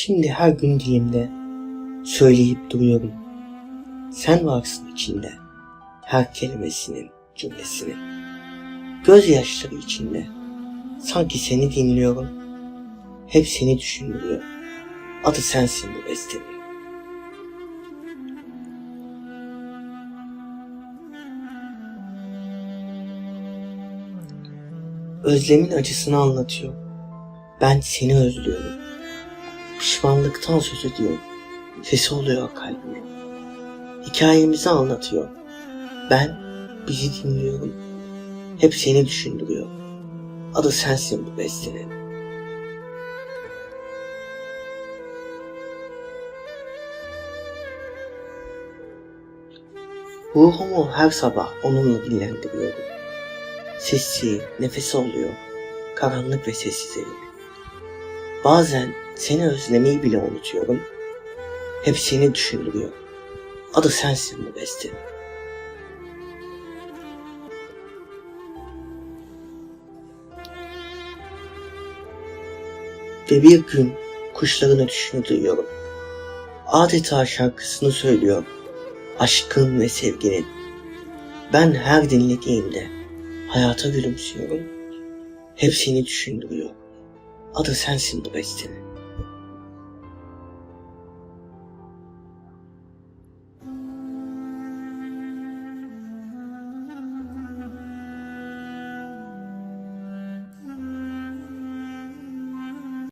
Şimdi her gün dilimde söyleyip duruyorum. Sen varsın içinde her kelimesinin, cümlesinin. Gözyaşları içinde sanki seni dinliyorum. Hep seni düşündürüyor. Adı sensin bu bestenin. Özlemin acısını anlatıyor. Ben seni özlüyorum. Pişmanlıktan söz ediyor. Sesi oluyor kalbime. Hikayemizi anlatıyor. Ben bizi dinliyorum. Hep seni düşündürüyor. Adı sensin bu bestenin. Ruhumu her sabah onunla dinlendiriyorum. Sesi, nefesi oluyor. Karanlık ve sessiz evimde. Bazen seni özlemeyi bile unutuyorum. Hep seni düşündürüyor. Adı sensin bu bestenin. Ve bir gün kuşların ötüşünü duyuyorum. Adeta şarkısını söylüyor. Aşkın ve sevginin. Ben her dinlediğimde hayata gülümsüyorum. Hep seni düşündürüyor. Adı sensin bu bestenin.